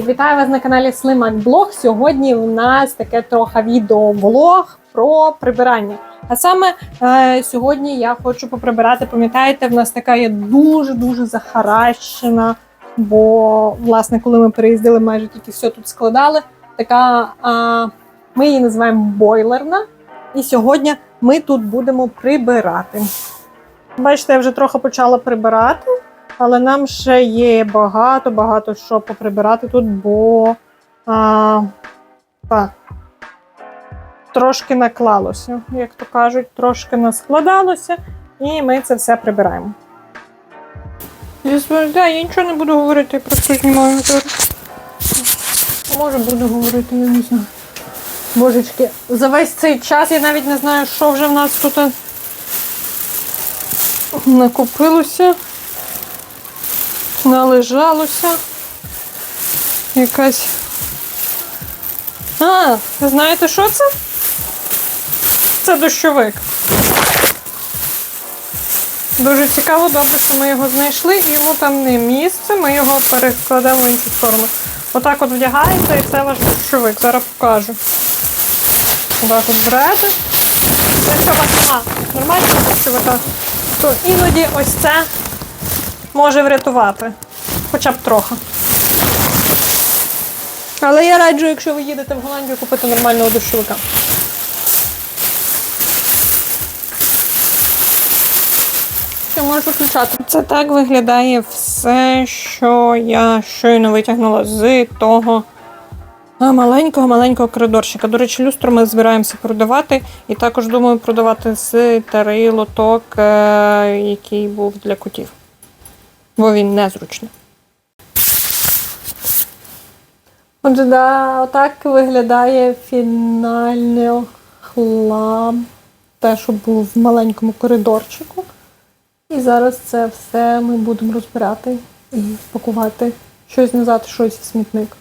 Вітаю вас на каналі Sliman Blog. Сьогодні у нас таке трохи відеоблог про прибирання. А саме е, сьогодні я хочу поприбирати. Пам'ятаєте, в нас така є дуже-дуже захаращена, бо, власне, коли ми переїздили, майже тільки все тут складали. Така е, ми її називаємо бойлерна. І сьогодні ми тут будемо прибирати. Бачите, я вже трохи почала прибирати. Але нам ще є багато-багато що поприбирати тут, бо а, так, трошки наклалося, як то кажуть, трошки наскладалося, і ми це все прибираємо. Я, да, я нічого не буду говорити, я просто знімаю. Може буду говорити, я не знаю. Божечки, за весь цей час я навіть не знаю, що вже в нас тут накопилося належалося. Якась. А, знаєте, що це? Це дощовик. Дуже цікаво, добре, що ми його знайшли, і йому там не місце, ми його перекладемо в іншу сторону. Отак от вдягається і це ваш дощовик. Зараз покажу. Отак от берете. Якщо вас нема нормального дощовика, то іноді ось це може врятувати. Хоча б трохи. Але я раджу, якщо ви їдете в Голландію, купити нормального дощовика. Що можу включати? Це так виглядає все, що я щойно витягнула з того маленького-маленького коридорчика. До речі, люстру ми збираємося продавати. І також думаю продавати старий лоток, е, який був для котів бо він незручний. Отже, да, отак виглядає фінальний хлам. Те, що був в маленькому коридорчику. І зараз це все ми будемо розбирати і пакувати щось назад, щось в смітник.